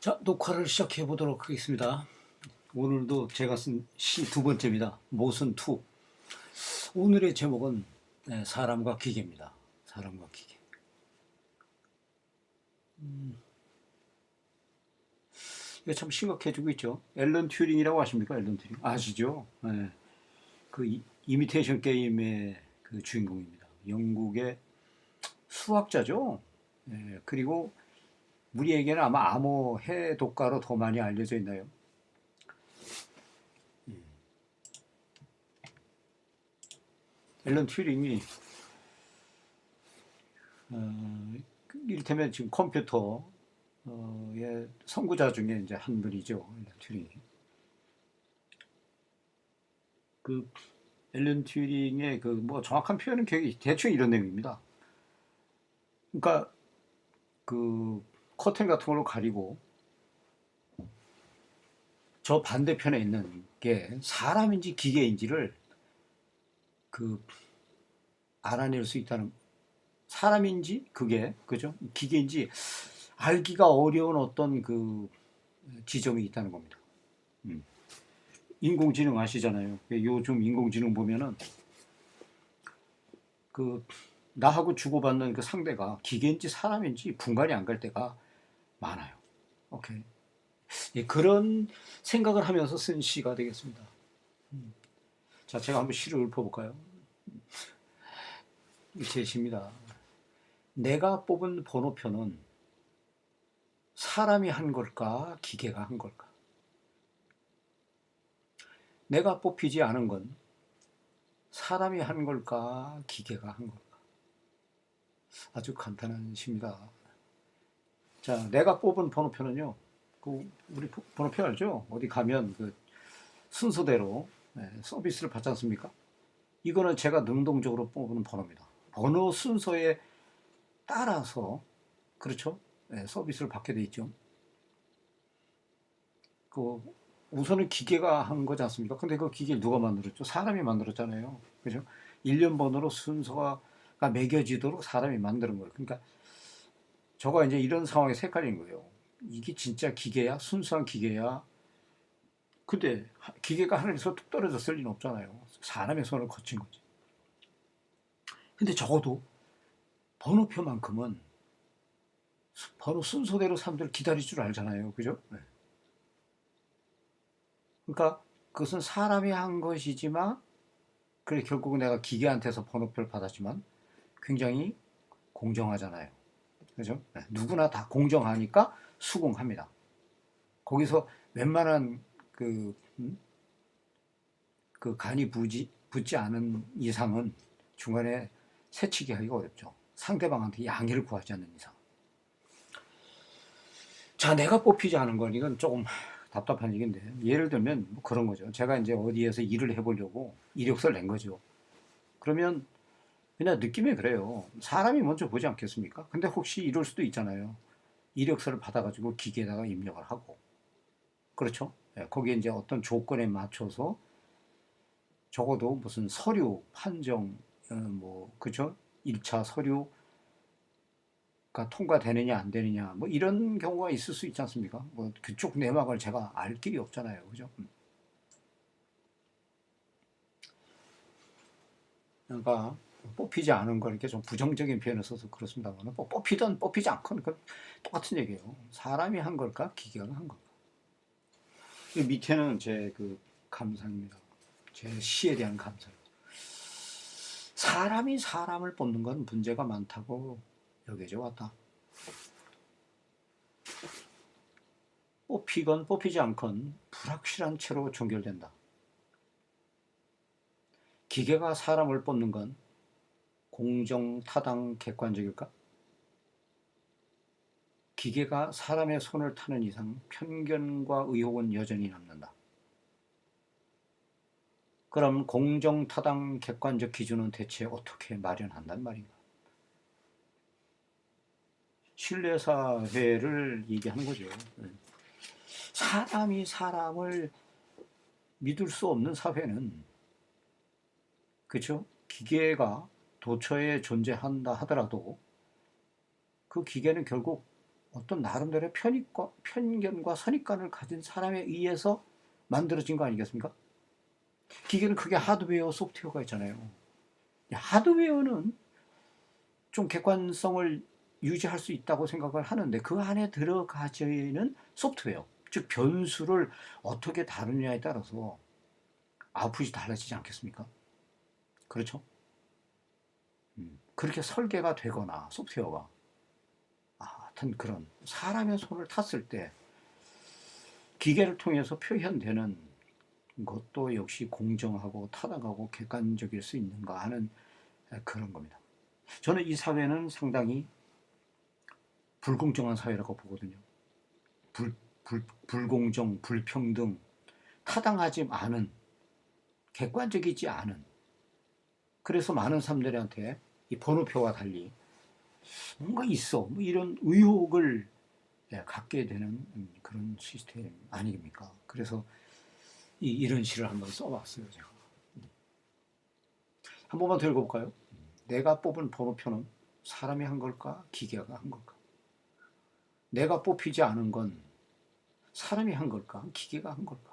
자, 녹화를 시작해 보도록 하겠습니다. 오늘도 제가 쓴 시 두 번째입니다. 모순 2. 오늘의 제목은 네, 사람과 기계입니다. 사람과 기계. 음, 이거 참 심각해지고 있죠. 앨런 튜링이라고 아십니까? 앨런 튜링 아시죠? 네. 그 이, 이미테이션 게임의 그 주인공입니다. 영국의 수학자죠. 네, 그리고 우리에게는 아마 암호 해독가로 더 많이 알려져 있나요? 음. 앨런 튜링이 어, 이를테면 지금 컴퓨터의 선구자 중에 이제 한 분이죠. 앨런 튜링이. 그 앨런 튜링의 그 뭐 정확한 표현은 대충 이런 내용입니다. 그러니까 그 커튼 같은 걸로 가리고 저 반대편에 있는 게 사람인지 기계인지를 그 알아낼 수 있다는 사람인지 그게 그죠 기계인지 알기가 어려운 어떤 그 지점이 있다는 겁니다. 음. 인공지능 아시잖아요. 요즘 인공지능 보면은 그 나하고 주고받는 그 상대가 기계인지 사람인지 분간이 안 갈 때가 많아요. 오케이. 예, 그런 생각을 하면서 쓴 시가 되겠습니다. 음. 자, 제가 한번 시를 읊어볼까요? 제 시입니다. 내가 뽑은 번호표는 사람이 한 걸까, 기계가 한 걸까? 내가 뽑히지 않은 건 사람이 한 걸까, 기계가 한 걸까? 아주 간단한 시입니다. 자, 내가 뽑은 번호표는요. 그 우리 보- 번호표 알죠? 어디 가면 그 순서대로 네, 서비스를 받지 않습니까? 이거는 제가 능동적으로 뽑는 번호입니다. 번호 순서에 따라서 그렇죠? 네, 서비스를 받게 돼 있죠. 그 우선은 기계가 한 거지 않습니까? 근데 그 기계를 누가 만들었죠? 사람이 만들었잖아요. 그죠? 1년 번호로 순서가 매겨지도록 사람이 만드는 거예요. 그러니까 저가 이제 이런 상황에서 헷갈린 거예요. 이게 진짜 기계야? 순수한 기계야? 근데 하- 기계가 하늘에서 뚝 떨어졌을 리는 없잖아요. 사람의 손을 거친 거지. 근데 적어도 번호표만큼은 수- 번호 순서대로 사람들 기다릴 줄 알잖아요. 그죠? 네. 그러니까 그것은 사람이 한 것이지만 그래 결국은 내가 기계한테서 번호표를 받았지만 굉장히 공정하잖아요. 그죠? 네, 누구나 다 공정하니까 수긍합니다. 거기서 웬만한 그, 음? 그 간이 부지, 붙지 않은 이상은 중간에 새치기 하기가 어렵죠. 상대방한테 양해를 구하지 않는 이상. 자, 내가 뽑히지 않은 건 이건 조금 답답한 얘기인데 예를 들면 뭐 그런 거죠. 제가 이제 어디에서 일을 해보려고 이력서를 낸 거죠. 그러면 그냥 느낌이 그래요. 사람이 먼저 보지 않겠습니까? 근데 혹시 이럴 수도 있잖아요. 이력서를 받아가지고 기계에다가 입력을 하고. 그렇죠? 예, 거기에 이제 어떤 조건에 맞춰서 적어도 무슨 서류, 판정, 어, 뭐, 그죠? 1차 서류가 통과되느냐, 안 되느냐, 뭐 이런 경우가 있을 수 있지 않습니까? 뭐 그쪽 내막을 제가 알 길이 없잖아요. 그죠? 음. 그러니까 뽑히지 않은 걸 이렇게 좀 부정적인 표현을 써서 그렇습니다만 뭐 뽑히든 뽑히지 않건 그 똑같은 얘기예요. 사람이 한 걸까 기계가 한 걸까. 이 밑에는 제 그 감상입니다. 제 시에 대한 감상. 사람이 사람을 뽑는 건 문제가 많다고 여겨져 왔다. 뽑히건 뽑히지 않건 불확실한 채로 종결된다. 기계가 사람을 뽑는 건 공정, 타당, 객관적일까? 기계가 사람의 손을 타는 이상 편견과 의혹은 여전히 남는다. 그럼 공정, 타당, 객관적 기준은 대체 어떻게 마련한단 말인가? 신뢰사회를 얘기하는 거죠. 네. 사람이 사람을 믿을 수 없는 사회는 그렇죠? 기계가 도처에 존재한다 하더라도 그 기계는 결국 어떤 나름대로의 편익과, 편견과 선입관을 가진 사람에 의해서 만들어진 거 아니겠습니까? 기계는 크게 하드웨어, 소프트웨어가 있잖아요. 이 하드웨어는 좀 객관성을 유지할 수 있다고 생각을 하는데 그 안에 들어가지는 소프트웨어, 즉 변수를 어떻게 다루느냐에 따라서 아웃풋이 달라지지 않겠습니까? 그렇죠? 음, 그렇게 설계가 되거나 소프트웨어가 아, 하여튼 그런 사람의 손을 탔을 때 기계를 통해서 표현되는 것도 역시 공정하고 타당하고 객관적일 수 있는가 하는 그런 겁니다. 저는 이 사회는 상당히 불공정한 사회라고 보거든요. 불, 불, 불공정, 불평등, 타당하지 않은, 객관적이지 않은. 그래서 많은 사람들한테 이 번호표와 달리 뭔가 있어. 뭐 이런 의혹을 예, 갖게 되는 음, 그런 시스템 아닙니까? 그래서 이, 이런 시를 한번 써봤어요, 제가. 한 번만 더 읽어볼까요? 내가 뽑은 번호표는 사람이 한 걸까? 기계가 한 걸까? 내가 뽑히지 않은 건 사람이 한 걸까? 기계가 한 걸까?